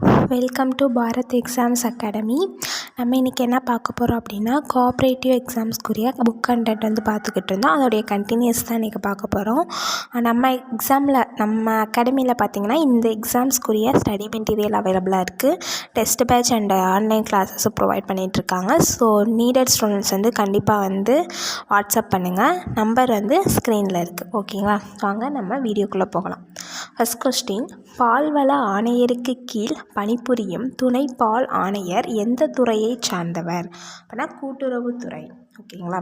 Welcome to Bharat exams academy நம்ம இன்றைக்கி என்ன பார்க்க போகிறோம் அப்படின்னா கோஆப்ரேட்டிவ் எக்ஸாம்ஸ்க்குரிய புக் கண்டென்ட் வந்து பார்த்துக்கிட்டு இருந்தோம். அதோடைய கண்டினியூஸ் தான் இன்றைக்கி பார்க்க போகிறோம் நம்ம எக்ஸாமில் நம்ம அகாடமியில் பார்த்திங்கன்னா இந்த எக்ஸாம்ஸ்க்குரிய ஸ்டடி மெட்டீரியல் அவைலபிளாக இருக்குது டெஸ்ட் பேட்ச் அண்ட் ஆன்லைன் கிளாஸஸும் ப்ரொவைட் பண்ணிகிட்ருக்காங்க ஸோ நீடட் ஸ்டூடெண்ட்ஸ் வந்து கண்டிப்பாக வந்து வாட்ஸ்அப் பண்ணுங்கள் நம்பர் வந்து ஸ்க்ரீனில் இருக்குது ஓகேங்களா வாங்க நம்ம வீடியோக்குள்ளே போகலாம். ஃபஸ்ட் கொஸ்டின் பால்வள ஆணையருக்கு கீழ் பணிபுரியும் துணை பால் ஆணையர் எந்த துறையை சார்ந்தவர். அப்படின்னா கூட்டுறவுத்துறை. ஓகேங்களா?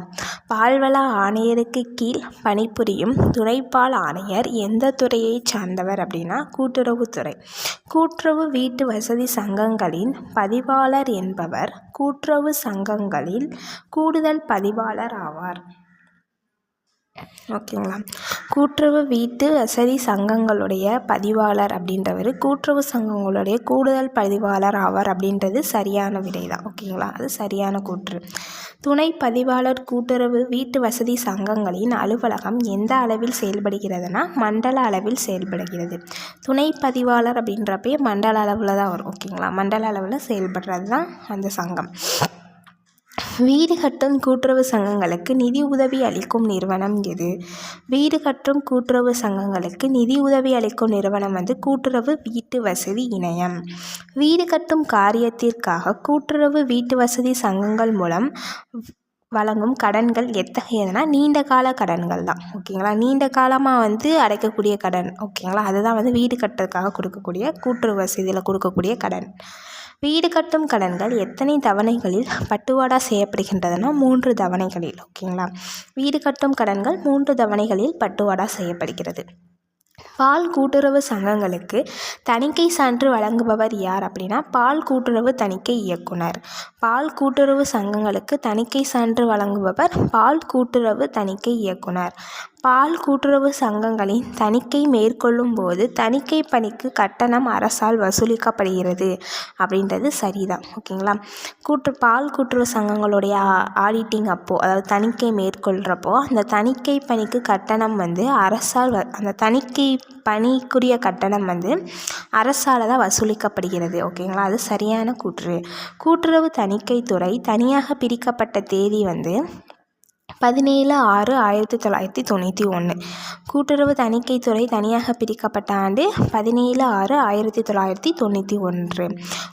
பால்வள ஆணையருக்கு கீழ் பணிபுரியும் துணைப்பால் ஆணையர் எந்த துறையை சார்ந்தவர் அப்படின்னா கூட்டுறவுத்துறை. கூட்டுறவு வீட்டு வசதி சங்கங்களின் பதிவாளர் என்பவர் கூட்டுறவு சங்கங்களில் கூடுதல் பதிவாளர் ஆவார். ஓகேங்களா. கூட்டுறவு வீட்டு வசதி சங்கங்களுடைய பதிவாளர் அப்படின்றவர் கூட்டுறவு சங்கங்களுடைய கூடுதல் பதிவாளர் ஆவார் அப்படின்றது சரியான விடை தான் ஓகேங்களா. அது சரியான கூற்று. துணை பதிவாளர் கூட்டுறவு வீட்டு வசதி சங்கங்களின் அலுவலகம் எந்த அளவில் செயல்படுகிறதுனா மண்டல அளவில் செயல்படுகிறது. துணை பதிவாளர் அப்படின்றப்பே மண்டல அளவில் தான் வரும். ஓகேங்களா. மண்டல அளவில் செயல்படுறது தான் அந்த சங்கம். வீடு கட்டும் கூட்டுறவு சங்கங்களுக்கு நிதி உதவி அளிக்கும் நிறுவனம் எது? வீடு கட்டும் கூட்டுறவு சங்கங்களுக்கு நிதி உதவி அளிக்கும் நிறுவனம் வந்து கூட்டுறவு வீட்டு வசதி இணையம். வீடு கட்டும் காரியத்திற்காக கூட்டுறவு வீட்டு வசதி சங்கங்கள் மூலம் வழங்கும் கடன்கள் எத்தகையதுனா நீண்ட கால கடன்கள் தான். ஓகேங்களா? நீண்ட காலமாக வந்து அடைக்கக்கூடிய கடன். ஓகேங்களா? அதுதான் வந்து வீடு கட்டுறதுக்காக கொடுக்கக்கூடிய கூட்டுறவு வசதியில் கொடுக்கக்கூடிய கடன். வீடு கட்டும் கடன்கள் எத்தனை தவணைகளில் பட்டுவாடா செய்யப்படுகின்றதுனா மூன்று தவணைகளில் ஓகேங்களா? வீடு கட்டும் கடன்கள் மூன்று தவணைகளில் பட்டுவாடா செய்யப்படுகிறது. பால் கூட்டுறவு சங்கங்களுக்கு தணிக்கை சான்று வழங்குபவர் யார் அப்படின்னா பால் கூட்டுறவு தணிக்கை இயக்குனர். பால் கூட்டுறவு சங்கங்களுக்கு தணிக்கை சான்று வழங்குபவர் பால் கூட்டுறவு தணிக்கை இயக்குனர். பால் கூட்டுறவு சங்கங்களின் தணிக்கை மேற்கொள்ளும் போது தணிக்கை பணிக்கு கட்டணம் அரசால் வசூலிக்கப்படுகிறது அப்படின்றது சரிதான் ஓகேங்களா? கூட்டு பால் கூட்டுறவு சங்கங்களுடைய ஆடிட்டிங் அப்போது அதாவது தணிக்கை மேற்கொள்கிறப்போ அந்த தணிக்கை பணிக்கு கட்டணம் வந்து அரசால் அந்த தணிக்கை பணிக்குரிய கட்டணம் வந்து அரசால் தான் வசூலிக்கப்படுகிறது ஓகேங்களா? அது சரியான கூற்று. கூட்டுறவு தணிக்கைத்துறை தனியாக பிரிக்கப்பட்ட தேதி வந்து பதினேழு ஆறு ஆயிரத்தி தொள்ளாயிரத்தி தொண்ணூற்றி ஒன்று. கூட்டுறவு தணிக்கைத்துறை தனியாக பிரிக்கப்பட்ட ஆண்டு பதினேழு ஆறு ஆயிரத்தி தொள்ளாயிரத்தி தொண்ணூற்றி ஒன்று.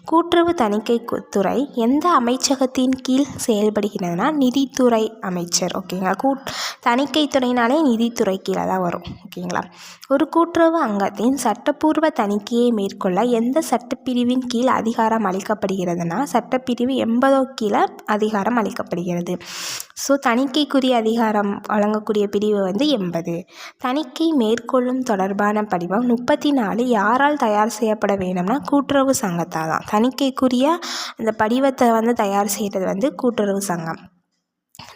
கூட்டுறவு தணிக்கை துறை எந்த அமைச்சகத்தின் கீழ் செயல்படுகிறதுனா நிதித்துறை அமைச்சர் ஓகேங்களா? கூட் தணிக்கைத்துறைனாலே நிதித்துறை கீழே தான் வரும் ஓகேங்களா? ஒரு கூட்டுறவு அங்கத்தின் சட்டப்பூர்வ தணிக்கையை மேற்கொள்ள எந்த சட்டப்பிரிவின் கீழ் அதிகாரம் அளிக்கப்படுகிறதுனா சட்டப்பிரிவு எண்பதோ கீழே அதிகாரம் அளிக்கப்படுகிறது. ஸோ தணிக்கைக்கு உரிய அதிகாரம் வழங்கக்கூடிய பிரிவு வந்து எண்பது. தணிக்கை மேற்கொள்ளும் தொடர்பான படிவம் முப்பத்தி நாலு யாரால் தயார் செய்யப்பட வேண்டும்னா கூட்டுறவு சங்கத்தால் தான். தணிக்கைக்குரிய அந்த படிவத்தை வந்து தயார் செய்கிறது வந்து கூட்டுறவு சங்கம்.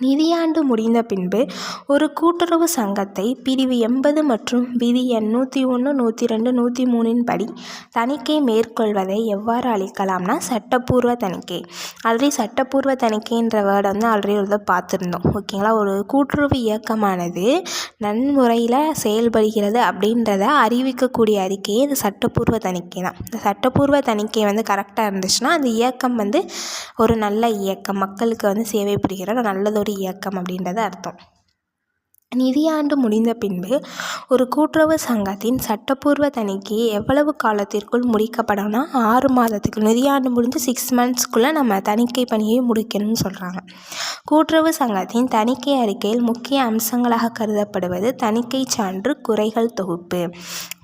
நிதியாண்டு முடிந்த பின்பு ஒரு கூட்டுறவு சங்கத்தை பிரிவு எண்பது மற்றும் விதி எண் நூற்றி ஒன்று நூற்றி ரெண்டு நூற்றி மூணின் படி தணிக்கை மேற்கொள்வதை எவ்வாறு அளிக்கலாம்னா சட்டப்பூர்வ தணிக்கை. ஆல்ரெடி சட்டப்பூர்வ தணிக்கைன்ற வேர்டை வந்து ஆல்ரெடி ஒரு பார்த்துருந்தோம். ஓகேங்களா ஒரு கூட்டுறவு இயக்கமானது நன்முறையில் செயல்படுகிறது அப்படின்றத அறிவிக்கக்கூடிய அறிக்கையே இந்த சட்டப்பூர்வ தணிக்கை தான். இந்த சட்டப்பூர்வ தணிக்கை வந்து கரெக்டாக இருந்துச்சுன்னா அந்த இயக்கம் வந்து ஒரு நல்ல இயக்கம். மக்களுக்கு வந்து சேவை புரிகிற நல்லது ஒரு இயக்கம் அப்படின்றது அர்த்தம். நிதியாண்டு முடிந்த பின்பு ஒரு கூட்டுறவு சங்கத்தின் சட்டப்பூர்வ தணிக்கை எவ்வளவு காலத்திற்குள் முடிக்கப்படணும்னா ஆறு மாதத்துக்கு நிதியாண்டு முடிஞ்சு சிக்ஸ் மந்த்ஸ்க்குள்ளே நம்ம தணிக்கை பணியை முடிக்கணும்னு சொல்கிறாங்க கூட்டுறவு சங்கத்தின் தணிக்கை அறிக்கையில் முக்கிய அம்சங்களாக கருதப்படுவது தணிக்கை சான்று குறைகள் தொகுப்பு.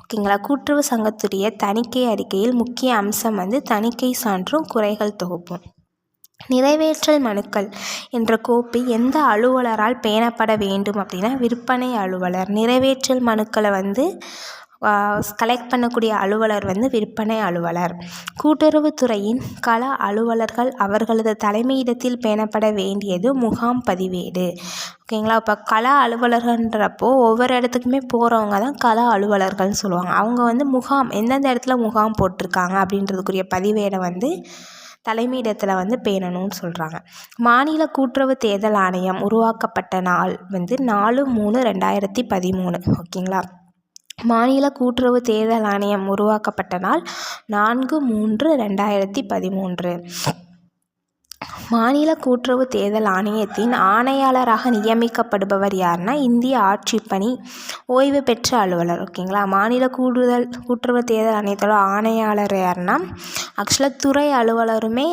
ஓகேங்களா? கூட்டுறவு சங்கத்துடைய தணிக்கை அறிக்கையில் முக்கிய அம்சம் வந்து தணிக்கை சான்றும் குறைகள் தொகுப்பும். நிறைவேற்றல் மனுக்கள் என்ற கோப்பு எந்த அலுவலரால் பேணப்பட வேண்டும் அப்படின்னா விற்பனை அலுவலர். நிறைவேற்றல் மனுக்களை வந்து கலெக்ட் பண்ணக்கூடிய அலுவலர் வந்து விற்பனை அலுவலர். கூட்டுறவுத்துறையின் கள அலுவலர்கள் அவர்களது தலைமையிடத்தில் பேணப்பட வேண்டியது முகாம் பதிவேடு. ஓகேங்களா இப்போ கள அலுவலர்கள்ன்றப்போ ஒவ்வொரு இடத்துக்குமே போகிறவங்க தான் கள அலுவலர்கள்னு சொல்லுவாங்க. அவங்க வந்து முகாம் எந்தெந்த இடத்துல முகாம் போட்டிருக்காங்க அப்படின்றதுக்குரிய பதிவேடை வந்து தலைமையிடத்தில் வந்து பேணணும்னு சொல்கிறாங்க மாநில கூட்டுறவு தேர்தல் ஆணையம் உருவாக்கப்பட்ட நாள் வந்து நாலு மூணு ரெண்டாயிரத்தி பதிமூணு. ஓகேங்களா? மாநில கூட்டுறவு தேர்தல் ஆணையம் உருவாக்கப்பட்ட நாள் நான்கு மூன்று ரெண்டாயிரத்தி பதிமூன்று. மாநில கூட்டுறவு தேர்தல் ஆணையத்தின் ஆணையாளராக நியமிக்கப்படுபவர் யாருன்னா இந்திய ஆட்சிப்பணி ஓய்வு பெற்ற அலுவலர் ஓகேங்களா? மாநில கூடுதல் கூட்டுறவு தேர்தல் ஆணையத்தோட ஆணையாளர் யாருன்னா ஆக்சுவலாக துறை அலுவலருமே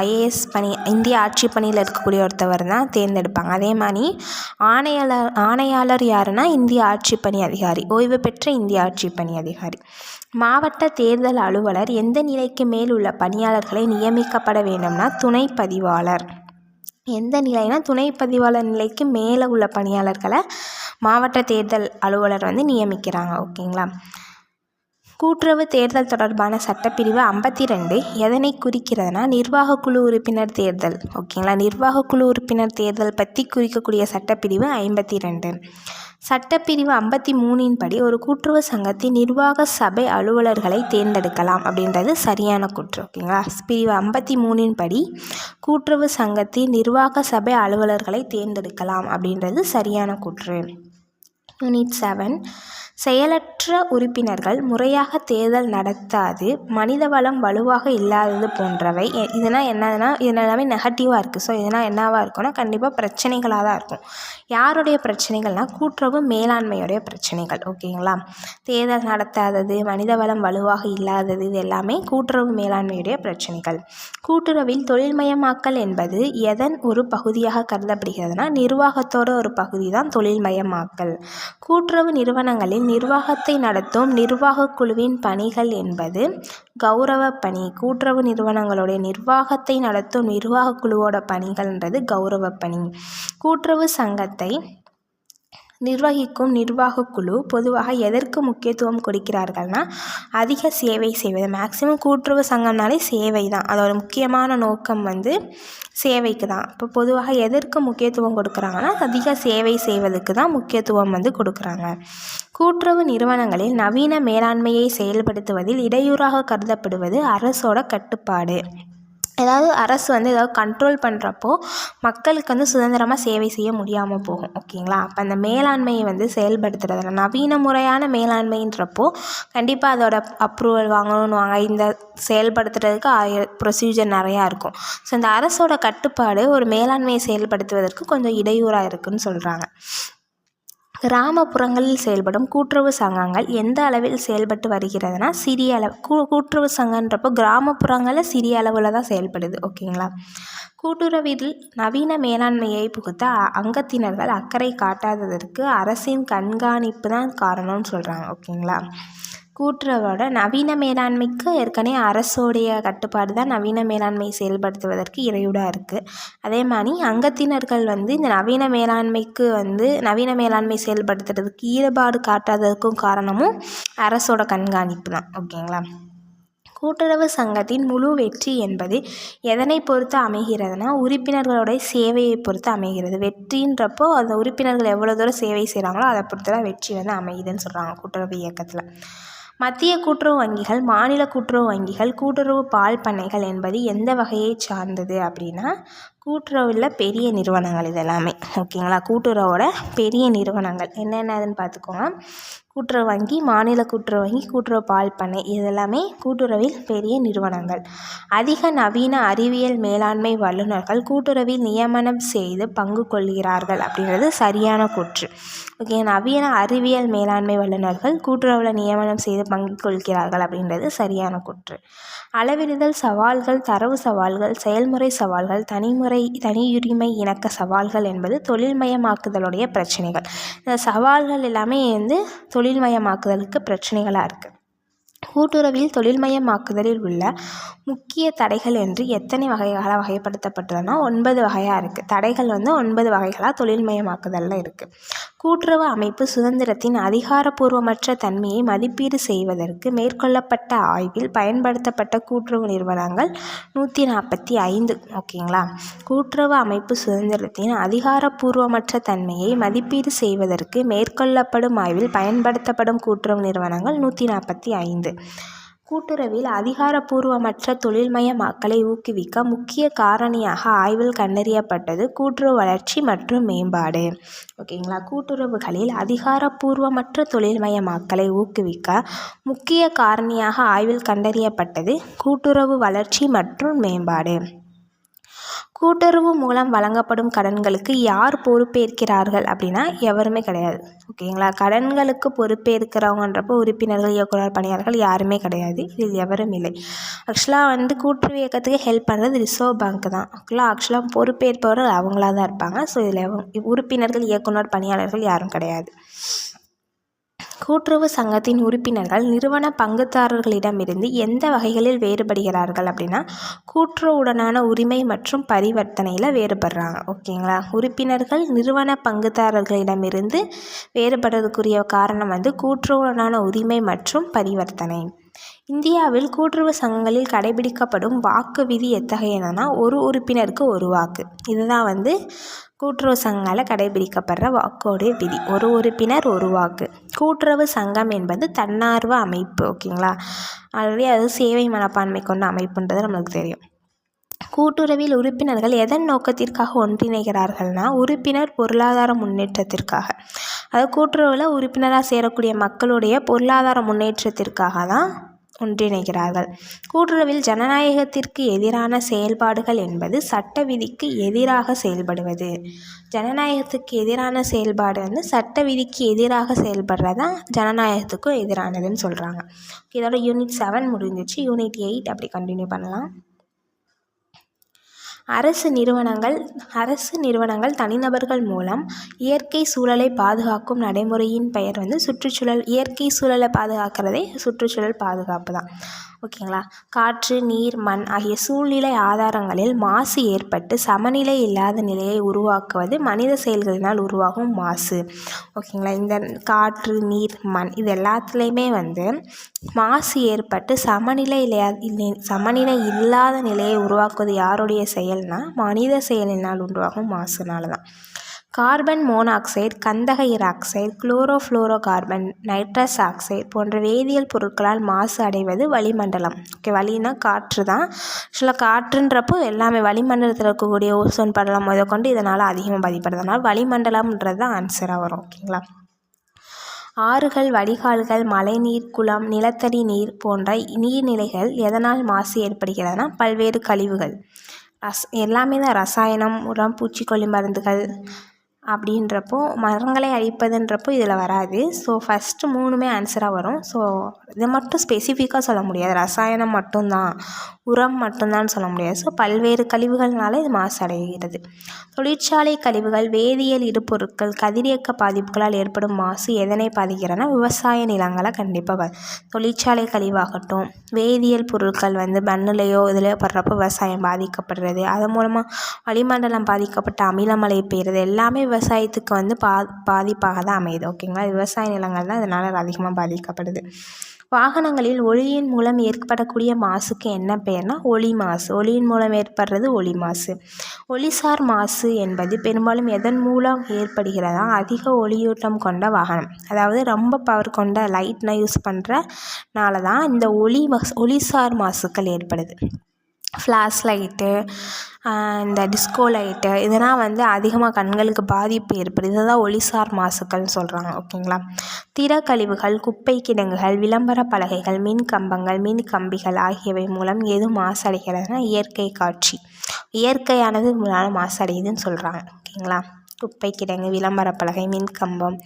ஐஏஎஸ் பணி இந்திய ஆட்சிப்பணியில் இருக்கக்கூடிய ஒருத்தவர் தான் தேர்ந்தெடுப்பாங்க. அதே மாதிரி ஆணையாளர் ஆணையாளர் யாருன்னா இந்திய ஆட்சிப்பணி அதிகாரி ஓய்வு பெற்ற இந்திய ஆட்சிப்பணி அதிகாரி. மாவட்ட தேர்தல் அலுவலர் எந்த நிலைக்கு மேல் உள்ள பணியாளர்களை நியமிக்கப்பட வேண்டும்னா துணை பதிவாளர். எந்த நிலைனா துணை பதிவாளர் நிலைக்கு மேலே உள்ள பணியாளர்களை மாவட்ட தேர்தல் அலுவலர் வந்து நியமிக்கிறாங்க ஓகேங்களா? கூட்டுறவு தேர்தல் தொடர்பான சட்டப்பிரிவு ஐம்பத்தி ரெண்டு எதனை குறிக்கிறதுனா நிர்வாக குழு உறுப்பினர் தேர்தல் ஓகேங்களா? நிர்வாக குழு உறுப்பினர் தேர்தல் பற்றி குறிக்கக்கூடிய சட்டப்பிரிவு ஐம்பத்தி ரெண்டு. சட்டப்பிரிவு ஐம்பத்தி மூணின் படி ஒரு கூட்டுறவு சங்கத்தின் நிர்வாக சபை அலுவலர்களை தேர்ந்தெடுக்கலாம் அப்படின்றது சரியான கூற்று ஓகேங்களா? பிரிவு ஐம்பத்தி மூணின் படி கூட்டுறவு சங்கத்தின் நிர்வாக சபை அலுவலர்களை தேர்ந்தெடுக்கலாம் அப்படின்றது சரியான கூற்று. யூனிட் செவன் செயலற்ற உறுப்பினர்கள் முறையாக தேர்தல் நடத்தாது மனித வளம் வலுவாக இல்லாதது போன்றவை. இதனால் என்னதுன்னா இது நெகட்டிவாக இருக்குது ஸோ இதனால் என்னவாக இருக்கும்னா கண்டிப்பாக பிரச்சனைகளாக தான் இருக்கும். யாருடைய பிரச்சனைகள்னால் கூட்டுறவு மேலாண்மையுடைய பிரச்சனைகள் ஓகேங்களா? தேர்தல் நடத்தாதது மனித வளம் வலுவாக இல்லாதது இது எல்லாமே கூட்டுறவு மேலாண்மையுடைய பிரச்சனைகள். கூட்டுறவில் தொழில்மயமாக்கல் என்பது எதன் ஒரு பகுதியாக கருதப்படுகிறதுனா நிர்வாகத்தோட ஒரு பகுதி தான் தொழில்மயமாக்கல். கூட்டுறவு நிறுவனங்களில் நிர்வாகத்தை நடத்தும் நிர்வாகக் குழுவின் பணிகள் என்பது கௌரவப் பணி. கூட்டுறவு நிறுவனங்களுடைய நிர்வாகத்தை நடத்தும் நிர்வாகக் குழுவோட பணிகள்ன்றது கௌரவப் பணி. கூட்டுறவு சங்கத்தை நிர்வகிக்கும் நிர்வாகக் குழு பொதுவாக எதற்கு முக்கியத்துவம் கொடுக்கிறார்கள்னா அதிக சேவை செய்வது. மேக்ஸிமம் கூட்டுறவு சங்கம்னாலே சேவை தான். அதோட முக்கியமான நோக்கம் வந்து சேவைக்கு தான். இப்போ பொதுவாக எதற்கு முக்கியத்துவம் கொடுக்குறாங்கன்னா அதிக சேவை செய்வதற்கு தான் முக்கியத்துவம் வந்து கொடுக்குறாங்க. கூட்டுறவு நிறுவனங்களில் நவீன மேலாண்மையை செயல்படுத்துவதில் இடையூறாக கருதப்படுவது அரசோட கட்டுப்பாடு. ஏதாவது அரசு வந்து ஏதாவது கண்ட்ரோல் பண்ணுறப்போ மக்களுக்கு வந்து சுதந்திரமாக சேவை செய்ய முடியாமல் போகும் ஓகேங்களா? அப்போ அந்த மேலாண்மையை வந்து செயல்படுத்துறதில் நவீன முறையான மேலாண்மைன்றப்போ கண்டிப்பாக அதோட அப்ரூவல் வாங்கணும்னுவாங்க இந்த செயல்படுத்துறதுக்கு ஆய ப்ரொசீஜர் நிறையா இருக்கும். ஸோ இந்த அரசோட கட்டுப்பாடு ஒரு மேலாண்மையை செயல்படுத்துவதற்கு கொஞ்சம் இடையூறாக இருக்குதுன்னு சொல்கிறாங்க கிராமப்புறங்களில் செயல்படும் கூட்டுறவு சங்கங்கள் எந்த அளவில் செயல்பட்டு வருகிறதுனா சிறிய அளவு கூ கூட்டுறவு சங்கன்றப்போ கிராமப்புறங்களில் சிறிய அளவில் தான் செயல்படுது ஓகேங்களா? கூட்டுறவில் நவீன மேலாண்மையை புகுத்த அங்கத்தினர்கள் அக்கறை காட்டாததற்கு அரசின் கண்காணிப்பு தான் காரணம்னு சொல்கிறாங்க ஓகேங்களா? கூட்டுறவோட நவீன மேலாண்மைக்கு ஏற்கனவே அரசோடைய கட்டுப்பாடு தான் நவீன மேலாண்மை செயல்படுத்துவதற்கு இடையூறாக இருக்குது அதே மாதிரி அங்கத்தினர்கள் வந்து இந்த நவீன மேலாண்மைக்கு வந்து நவீன மேலாண்மை செயல்படுத்துறதுக்கு ஈடுபாடு காட்டாததுக்கும் காரணமும் அரசோட கண்காணிப்பு தான் ஓகேங்களா? கூட்டுறவு சங்கத்தின் முழு வெற்றி என்பது எதனை பொறுத்து அமைகிறதுனா உறுப்பினர்களுடைய சேவையை பொறுத்து அமைகிறது. வெற்றின்றப்போ அந்த உறுப்பினர்கள் எவ்வளோ தூரம் சேவை செய்கிறாங்களோ அதை பொறுத்து தான் வெற்றி வந்து அமையுதுன்னு சொல்கிறாங்க கூட்டுறவு இயக்கத்தில். மத்திய கூட்டுறவு வங்கிகள் மாநில கூட்டுறவு வங்கிகள் கூட்டுறவு பால் பண்ணைகள் என்பது எந்த வகையை சார்ந்தது அப்படின்னா கூட்டுறவில் பெரிய நிறுவனங்கள் இது எல்லாமே ஓகேங்களா? கூட்டுறவோட பெரிய நிறுவனங்கள். என்னென்னதுன்னு பார்த்துக்கோங்க. கூட்டுறவு வங்கி மாநில கூட்டுறவு வங்கி கூட்டுறவு பால் பண்ணை இதெல்லாமே கூட்டுறவில் பெரிய நிறுவனங்கள். அதிக நவீன அறிவியல் மேலாண்மை வல்லுநர்கள் கூட்டுறவில் நியமனம் செய்து பங்கு கொள்கிறார்கள் அப்படின்றது சரியான கூற்று. ஓகே நவீன அறிவியல் மேலாண்மை வல்லுநர்கள் கூட்டுறவில் நியமனம் செய்து பங்கு கொள்கிறார்கள் அப்படின்றது சரியான கூற்று. அளவிடுதல் சவால்கள் தரவு சவால்கள் செயல்முறை சவால்கள் தனிமுறை தனியுரிமை இணக்க சவால்கள் என்பது தொழில்மயமாக்குதலுடைய பிரச்சனைகள். இந்த சவால்கள் எல்லாமே வந்து தொழில்மயமாக்குதலுக்கு பிரச்சனைகளாக இருக்குது கூட்டுறவில் தொழில்மயமாக்குதலில் உள்ள முக்கிய தடைகள் என்று எத்தனை வகைகளாக வகைப்படுத்தப்பட்டுள்ளன ஒன்பது வகையாக இருக்குது தடைகள் வந்து ஒன்பது வகைகளாக தொழில்மயமாக்குதலில் இருக்குது கூட்டுறவு அமைப்பு சுதந்திரத்தின் அதிகாரப்பூர்வமற்ற தன்மையை மதிப்பீடு செய்வதற்கு மேற்கொள்ளப்பட்ட ஆய்வில் பயன்படுத்தப்பட்ட கூட்டுறவு நிறுவனங்கள் நூற்றி நாற்பத்தி ஐந்து ஓகேங்களா? கூட்டுறவு அமைப்பு சுதந்திரத்தின் அதிகாரப்பூர்வமற்ற தன்மையை மதிப்பீடு செய்வதற்கு மேற்கொள்ளப்படும் ஆய்வில் பயன்படுத்தப்படும் கூட்டுறவு நிறுவனங்கள் நூற்றி நாற்பத்தி ஐந்து. கூட்டுறவில் அதிகாரப்பூர்வமற்ற தொழில்மயமாக்கலை ஊக்குவிக்க முக்கிய காரணியாக ஆய்வில் கண்டறியப்பட்டது கூட்டுறவு வளர்ச்சி மற்றும் மேம்பாடு. ஓகேங்களா? கூட்டுறவுகளில் அதிகாரப்பூர்வமற்ற தொழில்மயமாக்கலை ஊக்குவிக்க முக்கிய காரணியாக ஆய்வில் கண்டறியப்பட்டது கூட்டுறவு வளர்ச்சி மற்றும் மேம்பாடு. கூட்டுறவு மூலம் வழங்கப்படும் கடன்களுக்கு யார் பொறுப்பேற்கிறார்கள் அப்படின்னா எவருமே கிடையாது. ஓகேங்களா? கடன்களுக்கு பொறுப்பேற்கிறவங்கன்றப்போ உறுப்பினர்கள் இயக்குனர் பணியாளர்கள் யாருமே கிடையாது. இதில் எவரும் இல்லை. ஆக்சுவலாக வந்து கூட்டுறவு இயக்கத்துக்கு ஹெல்ப் பண்ணுறது ரிசர்வ் பேங்க் தான். ஓகேங்களா? ஆக்சுவலாக பொறுப்பேற்பவர்கள் அவங்களா தான் இருப்பாங்க. ஸோ இதில் உறுப்பினர்கள் இயக்குனர் பணியாளர்கள் யாரும் கிடையாது. கூட்டுறவு சங்கத்தின் உறுப்பினர்கள் நிறுவன பங்குதாரர்களிடமிருந்து எந்த வகைகளில் வேறுபடுகிறார்கள் அப்படின்னா கூட்டுறவுடனான உரிமை மற்றும் பரிவர்த்தனையில் வேறுபடுறாங்க. ஓகேங்களா? உறுப்பினர்கள் நிறுவன பங்குதாரர்களிடமிருந்து வேறுபடுறதுக்குரிய காரணம் வந்து கூட்டுறவுடனான உரிமை மற்றும் பரிவர்த்தனை. இந்தியாவில் கூட்டுறவு சங்கங்களில் கடைபிடிக்கப்படும் வாக்கு விதி எத்தகையதுனா ஒரு உறுப்பினருக்கு ஒரு வாக்கு. இதுதான் வந்து கூட்டுறவு சங்கங்களால் கடைபிடிக்கப்படுற வாக்கோடைய விதி. ஒரு உறுப்பினர் ஒரு வாக்கு. கூட்டுறவு சங்கம் என்பது தன்னார்வ அமைப்பு ஓகேங்களா ஆல்ரெடி அது சேவை மனப்பான்மை கொண்ட அமைப்புன்றது நம்மளுக்கு தெரியும். கூட்டுறவில் உறுப்பினர்கள் எதன் நோக்கத்திற்காக ஒன்றிணைகிறார்கள்னா உறுப்பினர் பொருளாதார முன்னேற்றத்திற்காக. அதாவது கூட்டுறவில் உறுப்பினராக சேரக்கூடிய மக்களுடைய பொருளாதார முன்னேற்றத்திற்காக தான் ஒன்றிணைகிறார்கள். கூட்டுறவில் ஜனநாயகத்திற்கு எதிரான செயல்பாடுகள் என்பது சட்ட விதிக்கு எதிராக செயல்படுவது. ஜனநாயகத்துக்கு எதிரான செயல்பாடு வந்து சட்ட விதிக்கு எதிராக செயல்படுறது தான் ஜனநாயகத்துக்கும் எதிரானதுன்னு சொல்கிறாங்க இதோட யூனிட் செவன் முடிஞ்சிச்சு. யூனிட் எயிட் அப்படி கண்டினியூ பண்ணலாம். அரசு நிறுவனங்கள் அரசு நிறுவனங்கள் தனிநபர்கள் மூலம் இயற்கை சூழலை பாதுகாக்கும் நடைமுறையின் பெயர் வந்து சுற்றுச்சூழல். இயற்கை சூழலை பாதுகாக்கிறதே சுற்றுச்சூழல் பாதுகாப்பு தான். ஓகேங்களா? காற்று நீர் மண் ஆகிய சூழ்நிலை ஆதாரங்களில் மாசு ஏற்பட்டு சமநிலை இல்லாத நிலையை உருவாக்குவது மனித செயல்களினால் உருவாகும் மாசு. ஓகேங்களா? இந்த காற்று நீர் மண் இது எல்லாத்துலேயுமே வந்து மாசு ஏற்பட்டு சமநிலை இல்லையா சமநிலை இல்லாத நிலையை உருவாக்குவது யாருடைய செயல்னால் மனித செயலினால் உருவாகும் மாசுனால தான் கார்பன் மோனாக்சைடு கந்தக ஈராக்சைடு குளோரோஃப்ளோரோ கார்பன் நைட்ரஸ் ஆக்சைடு போன்ற வேதியியல் பொருட்களால் மாசு அடைவது வளிமண்டலம். ஓகே வளினா காற்று தான். ஆக்சுவலாக காற்றுன்றப்போ எல்லாமே வளிமண்டலத்தில் இருக்கக்கூடிய ஓசோன் படலம் முத கொண்டு இதனால் அதிகமாக பாதிப்படுறதுனால வளிமண்டலம்ன்றது தான் ஆன்சராக வரும். ஓகேங்களா ஆறுகள் வடிகால்கள் மழைநீர் குளம் நிலத்தடி நீர் போன்ற நீர்நிலைகள் எதனால் மாசு ஏற்படுகிறதுனா பல்வேறு கழிவுகள். ரஸ் எல்லாமே தான் ரசாயனம் உரம் பூச்சிக்கொல்லி மருந்துகள் அப்படின்றப்போ மரங்களை அழிப்பதுன்றப்போ இதில் வராது. ஸோ ஃபஸ்ட்டு மூணுமே ஆன்சராக வரும். ஸோ இதை மட்டும் ஸ்பெசிஃபிக்காக சொல்ல முடியாது. ரசாயனம் மட்டும்தான். உரம் மட்டும்தான் சொல்ல முடியாது. ஸோ பல்வேறு கழிவுகள்னால இது மாசடைகிறது. தொழிற்சாலை கழிவுகள் வேதியியல் இருபொருட்கள் கதிரியக்க பாதிப்புகளால் ஏற்படும் மாசு எதனை பாதிக்கிறதுனா விவசாய நிலங்களை கண்டிப்பாக பா தொழிற்சாலை கழிவாகட்டும் வேதியியல் பொருட்கள் வந்து மண்ணிலையோ இதுலையோ படுறப்போ விவசாயம் பாதிக்கப்படுறது. அதன் மூலமாக வளிமண்டலம் பாதிக்கப்பட்ட அமிலமழை பெய்யுறது. எல்லாமே விவசாயத்துக்கு வந்து பா பாதிப்பாக தான் அமையுது ஓகேங்களா விவசாய நிலங்கள் தான் இதனால் அதிகமாக பாதிக்கப்படுது. வாகனங்களில் ஒளியின் மூலம் ஏற்படக்கூடிய மாசுக்கு என்ன பெயர்னா ஒளி மாசு. ஒளியின் மூலம் ஏற்படுறது ஒளி மாசு. ஒளிசார் மாசு என்பது பெரும்பாலும் எதன் மூலம் ஏற்படுகிறதா? அதிக ஒளியூட்டம் கொண்ட வாகனம். அதாவது ரொம்ப பவர் கொண்ட லைட்னா யூஸ் பண்ணுறனால தான் இந்த ஒளி ஒளிசார் மாசுக்கள் ஏற்படுது. ஃப்ளாஷ் லைட்டு இந்த டிஸ்கோ லைட்டு இதெல்லாம் வந்து அதிகமாக கண்களுக்கு பாதிப்பு ஏற்படுது. இதை தான் ஒளிசார் மாசுக்கள்னு சொல்கிறாங்க ஓகேங்களா? திடக்கழிவுகள் குப்பை கிடங்குகள் விளம்பர பலகைகள் மின் கம்பங்கள் மின் கம்பிகள் ஆகியவை மூலம் எது மாசடைகிறதுனா இயற்கை காட்சி. இயற்கையானது மூலம் மாசடையுதுன்னு சொல்கிறாங்க ஓகேங்களா? குப்பை கிடங்கு விளம்பர பலகை மின் கம்பம்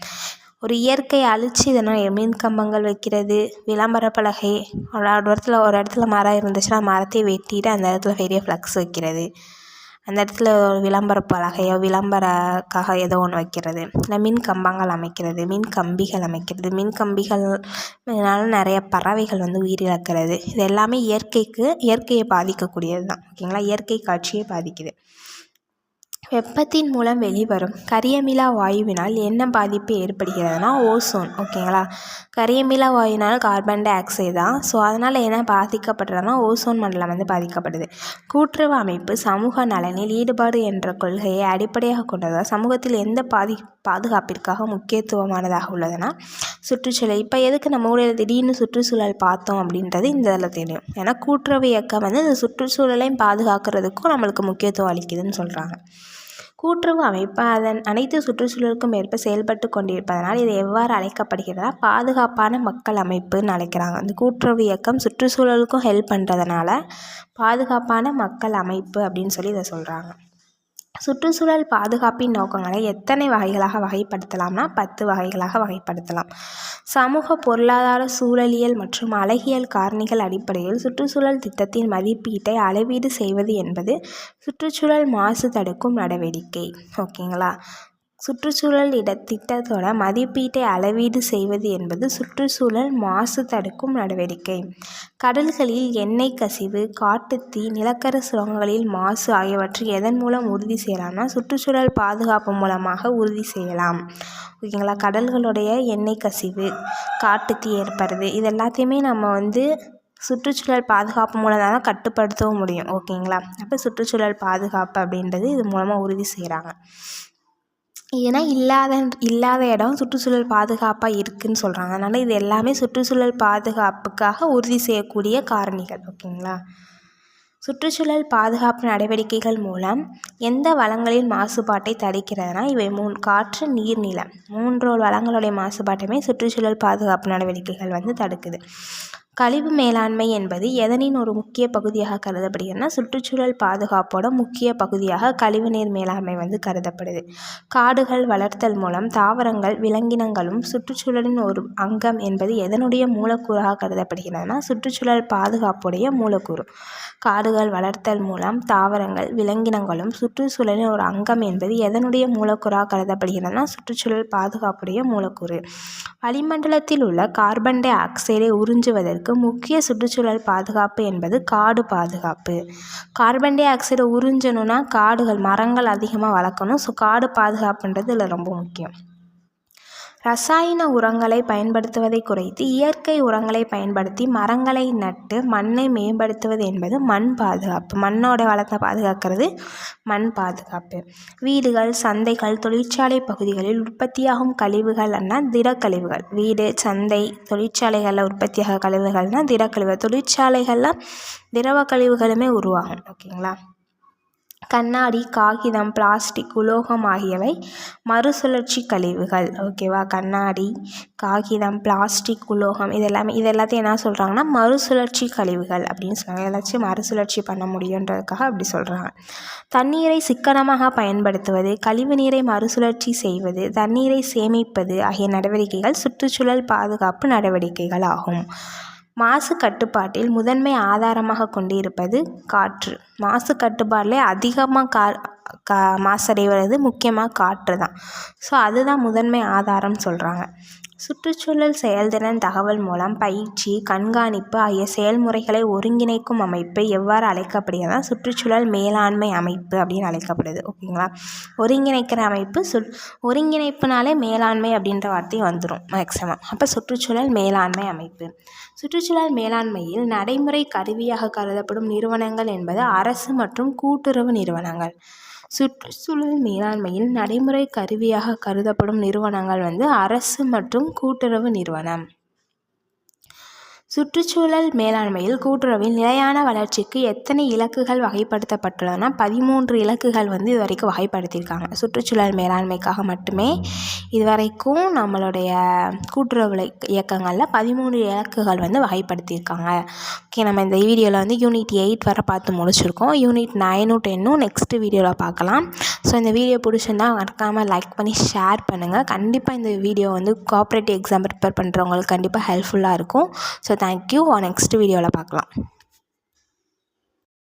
ஒரு இயற்கையை அழித்து இதனால் மின் கம்பங்கள் வைக்கிறது விளம்பர பலகை. ஒரு இடத்துல ஒரு இடத்துல மரம் இருந்துச்சுன்னா மரத்தை வெட்டிட்டு அந்த இடத்துல பெரிய ஃப்ளக்ஸ் வைக்கிறது. அந்த இடத்துல ஒரு விளம்பர பலகையோ விளம்பரக்காக ஏதோ ஒன்று வைக்கிறது. இல்லை மின் கம்பங்கள் அமைக்கிறது மின் கம்பிகள் அமைக்கிறது. மின் கம்பிகள் நிறைய பறவைகள் வந்து உயிரிழக்கிறது. இது எல்லாமே இயற்கைக்கு இயற்கையை பாதிக்கக்கூடியது தான் ஓகேங்களா? இயற்கை காட்சியை பாதிக்குது. வெப்பத்தின் மூலம் வெளிவரும் கரியமிலா வாயுவினால் என்ன பாதிப்பு ஏற்படுகிறதுனா ஓசோன் ஓகேங்களா? கரியமிலா வாயுனால் கார்பன் டை ஆக்சைடு தான். ஸோ அதனால் என்ன பாதிக்கப்படுறதுனா ஓசோன் மண்டலம் வந்து பாதிக்கப்படுது. கூட்டுறவு அமைப்பு சமூக நலனில் ஈடுபாடு என்ற கொள்கையை அடிப்படையாக கொண்டதால் சமூகத்தில் எந்த பாதி பாதுகாப்பிற்காக முக்கியத்துவமானதாக உள்ளதுன்னா சுற்றுச்சூழல். இப்போ எதுக்கு நம்ம ஊரில் திடீர்னு சுற்றுச்சூழல் பார்த்தோம் அப்படின்றது இந்த இதில் தெரியும். ஏன்னா கூட்டுறவு இயக்கம் வந்து இந்த சுற்றுச்சூழலையும் பாதுகாக்கிறதுக்கும் நம்மளுக்கு முக்கியத்துவம் அளிக்குதுன்னு சொல்கிறாங்க கூட்டுறவு அமைப்பு அதன் அனைத்து சுற்றுச்சூழலுக்கும் ஏற்ப செயல்பட்டு கொண்டிருப்பதனால் இது எவ்வாறு அழைக்கப்படுகிறதா? பாதுகாப்பான மக்கள் அமைப்புன்னு அழைக்கிறாங்க. அந்த கூட்டுறவு இயக்கம் சுற்றுச்சூழலுக்கும் ஹெல்ப் பண்ணுறதுனால பாதுகாப்பான மக்கள் அமைப்பு அப்படின்னு சொல்லி இதை சொல்கிறாங்க சுற்றுச்சூழல் பாதுகாப்பின் நோக்கங்களை எத்தனை வகைகளாக வகைப்படுத்தலாம்னா பத்து வகைகளாக வகைப்படுத்தலாம். சமூக பொருளாதார சூழலியல் மற்றும் அழகியல் காரணிகள் அடிப்படையில் சுற்றுச்சூழல் திட்டத்தின் மதிப்பீட்டை அளவீடு செய்வது என்பது சுற்றுச்சூழல் மாசு தடுக்கும் நடவடிக்கை. ஓகேங்களா? சுற்றுச்சூழல் இட திட்டத்தோட மதிப்பீட்டை அளவீடு செய்வது என்பது சுற்றுச்சூழல் மாசு தடுக்கும் நடவடிக்கை. கடல்களில் எண்ணெய் கசிவு காட்டுத்தீ நிலக்கர சுரங்கங்களில் மாசு ஆகியவற்றை எதன் மூலம் உறுதி செய்யலாம்னா சுற்றுச்சூழல் பாதுகாப்பு மூலமாக உறுதி செய்யலாம். ஓகேங்களா? கடல்களுடைய எண்ணெய் கசிவு காட்டுத்தீ ஏற்படுறது இது எல்லாத்தையுமே நம்ம வந்து சுற்றுச்சூழல் பாதுகாப்பு மூலம் தான் கட்டுப்படுத்தவும் முடியும். ஓகேங்களா? அப்போ சுற்றுச்சூழல் பாதுகாப்பு அப்படின்றது இது மூலமாக உறுதி செய்கிறாங்க ஏன்னா இல்லாத இல்லாத இடம் சுற்றுச்சூழல் பாதுகாப்பாக இருக்குதுன்னு சொல்கிறாங்க அதனால் இது எல்லாமே சுற்றுச்சூழல் பாதுகாப்புக்காக உறுதி செய்யக்கூடிய காரணிகள் ஓகேங்களா? சுற்றுச்சூழல் பாதுகாப்பு நடவடிக்கைகள் மூலம் எந்த வளங்களின் மாசுபாட்டை தடுக்கிறதுனா இவை மூணு காற்று நீர் நிலம். மூன்று வளங்களுடைய மாசுபாட்டுமே சுற்றுச்சூழல் பாதுகாப்பு நடவடிக்கைகள் வந்து தடுக்குது. கழிவு மேலாண்மை என்பது எதனின் ஒரு முக்கிய பகுதியாக கருதப்படுகிறதுனா சுற்றுச்சூழல் பாதுகாப்போட முக்கிய பகுதியாக கழிவுநீர் மேலாண்மை வந்து கருதப்படுது. காடுகள் வளர்த்தல் மூலம் தாவரங்கள் விலங்கினங்களும் சுற்றுச்சூழலின் ஒரு அங்கம் என்பது எதனுடைய மூலக்கூறாக கருதப்படுகிறதுனா சுற்றுச்சூழல் பாதுகாப்புடைய மூலக்கூறு. காடுகள் வளர்த்தல் மூலம் தாவரங்கள் விலங்கினங்களும் சுற்றுச்சூழலின் ஒரு அங்கம் என்பது எதனுடைய மூலக்கூறாக கருதப்படுகிறதுனா சுற்றுச்சூழல் பாதுகாப்புடைய மூலக்கூறு. வளிமண்டலத்தில் உள்ள கார்பன் டை ஆக்சைடை உறிஞ்சுவதற்கு முக்கிய சுற்றுச்சூழல் பாதுகாப்பு என்பது காடு பாதுகாப்பு. கார்பன் டை ஆக்சைடை உறிஞ்சணுன்னா காடுகள் மரங்கள் அதிகமாக வளர்க்கணும். ஸோ காடு பாதுகாப்புன்றது இதில் ரொம்ப முக்கியம். ரசாயன உரங்களை பயன்படுத்துவதை குறைத்து இயற்கை உரங்களை பயன்படுத்தி மரங்களை நட்டு மண்ணை மேம்படுத்துவது என்பது மண் பாதுகாப்பு. மண்ணோட வளத்தை பாதுகாக்கிறது மண் பாதுகாப்பு. வீடுகள் சந்தைகள் தொழிற்சாலை பகுதிகளில் உற்பத்தியாகும் கழிவுகள்னா திடக்கழிவுகள். வீடு சந்தை தொழிற்சாலைகளில் உற்பத்தியாக கழிவுகள்னால் திடக்கழிவு. தொழிற்சாலைகளில் திரவ கழிவுகளுமே உருவாகும். ஓகேங்களா? கண்ணாடி காகிதம் பிளாஸ்டிக் உலோகம் ஆகியவை மறுசுழற்சி கழிவுகள். ஓகேவா கண்ணாடி காகிதம் பிளாஸ்டிக் உலோகம் இது எல்லாமே இது எல்லாத்தையும் என்ன சொல்கிறாங்கன்னா மறுசுழற்சி கழிவுகள் அப்படின்னு சொல்கிறாங்க ஏதாச்சும் மறுசுழற்சி பண்ண முடியுன்றதுக்காக அப்படி சொல்கிறாங்க தண்ணீரை சிக்கனமாக பயன்படுத்துவது கழிவு நீரை மறுசுழற்சி செய்வது தண்ணீரை சேமிப்பது ஆகிய நடவடிக்கைகள் சுற்றுச்சூழல் பாதுகாப்பு நடவடிக்கைகள் ஆகும். மாசு கட்டுப்பாட்டில் முதன்மை ஆதாரமாக கொண்டிருப்பது காற்று. மாசு கட்டுப்பாட்டில் அதிகமாக கா கா மாசடைவது முக்கியமாக காற்று தான் ஸோ அதுதான் முதன்மை ஆதாரம்னு சொல்கிறாங்க சுற்றுச்சூழல் செயல்திறன் தகவல் மூலம் பயிற்சி கண்காணிப்பு ஆகிய செயல்முறைகளை ஒருங்கிணைக்கும் அமைப்பு எவ்வாறு அழைக்கப்படுகிறதா சுற்றுச்சூழல் மேலாண்மை அமைப்பு அப்படின்னு அழைக்கப்படுது. ஓகேங்களா? ஒருங்கிணைக்கிற அமைப்பு சுட் ஒருங்கிணைப்புனாலே மேலாண்மை அப்படின்ற வார்த்தை வந்துடும் மேக்ஸிமம் அப்போ சுற்றுச்சூழல் மேலாண்மை அமைப்பு. சுற்றுச்சூழல் மேலாண்மையில் நடைமுறை கருவியாக கருதப்படும் நிறுவனங்கள் என்பது அரசு மற்றும் கூட்டுறவு நிறுவனங்கள். சுற்றுச்சூழல் மேலாண்மையில் நடைமுறை கருவியாக கருதப்படும் நிறுவனங்கள் வந்து அரசு மற்றும் கூட்டுறவு நிறுவனம். சுற்றுச்சூழல் மேலாண்மையில் கூட்டுறவில் நிலையான வளர்ச்சிக்கு எத்தனை இலக்குகள் வகைப்படுத்தப்பட்டுள்ளன பதிமூன்று இலக்குகள் வந்து இது வரைக்கும் வகைப்படுத்தியிருக்காங்க. சுற்றுச்சூழல் மேலாண்மைக்காக மட்டுமே இது வரைக்கும் நம்மளுடைய கூட்டுறவு இயக்கங்களில் பதிமூணு இலக்குகள் வந்து வகைப்படுத்தியிருக்காங்க. ஓகே நம்ம இந்த வீடியோவில் வந்து யூனிட் எயிட் வரை பார்த்து முடிச்சிருக்கோம். யூனிட் நைனும் டென்னும் நெக்ஸ்ட்டு வீடியோவில் பார்க்கலாம். ஸோ இந்த வீடியோ பிடிச்சிருந்தா மறக்காமல் லைக் பண்ணி ஷேர் பண்ணுங்கள் கண்டிப்பாக இந்த வீடியோ வந்து கோஆப்ரேட்டிவ் எக்ஸாம் ப்ரிப்பேர் பண்ணுறவங்களுக்கு கண்டிப்பாக ஹெல்ப்ஃபுல்லாக இருக்கும். ஸோ தேங்க்யூ நெக்ஸ்ட் வீடியோவில் பார்க்கலாம்